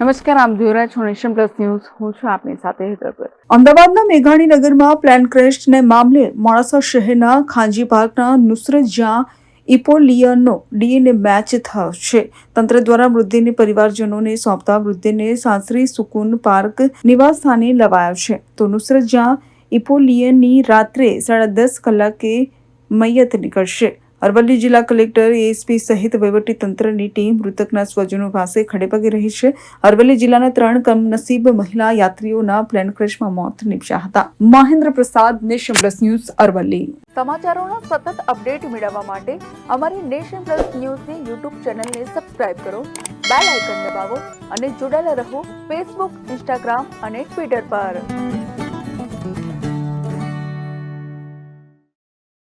નમસ્કાર આપ જોઈ રહ્યા છો નેશન પ્લસ ન્યૂઝ. હું છું આપની સાથે હેતર પર અમદાવાદના મેઘાણીનગરમાં પ્લેન ક્રેશને મામલે મોડાસા શહેરના ખાંજી પાર્કના નુસરત જ્યાં ઇપોલિયનનો ડીએનએ મેચ થયો છે. તંત્ર દ્વારા મૃતદેહને પરિવારજનોને સોંપતા મૃતદેહને સાસરી સુકૂન પાર્ક નિવાસસ્થાને લવાયો છે. તો નુસરત જ્યાં ઇપોલિયનની રાત્રે સાડા દસ કલાકે મૈયત નીકળશે. અરવલ્લી જિલ્લા કલેક્ટર એએસપી સહિત તંત્રની ટીમ મૃતકના સ્વજનો પાસે ખડેપગે રહી છે. અરવલ્લી જિલ્લાના ત્રણ કમનસીબ મહિલા યાત્રીઓના પ્લેન ક્રેશમાં મોત નીપજ્યા હતા. મહેન્દ્ર પ્રસાદ, નેશન પ્લસ ન્યૂઝ, અરવલ્લી. સમાચારોના સતત અપડેટ મેળવવા માટે અમારી નેશન પ્લસ ન્યૂઝની યુટ્યુબ ચેનલને સબસ્ક્રાઇબ કરો, બેલ આઇકન દબાવો અને જોડાયેલા રહો ફેસબુક, ઇન્સ્ટાગ્રામ અને ટ્વિટર પર.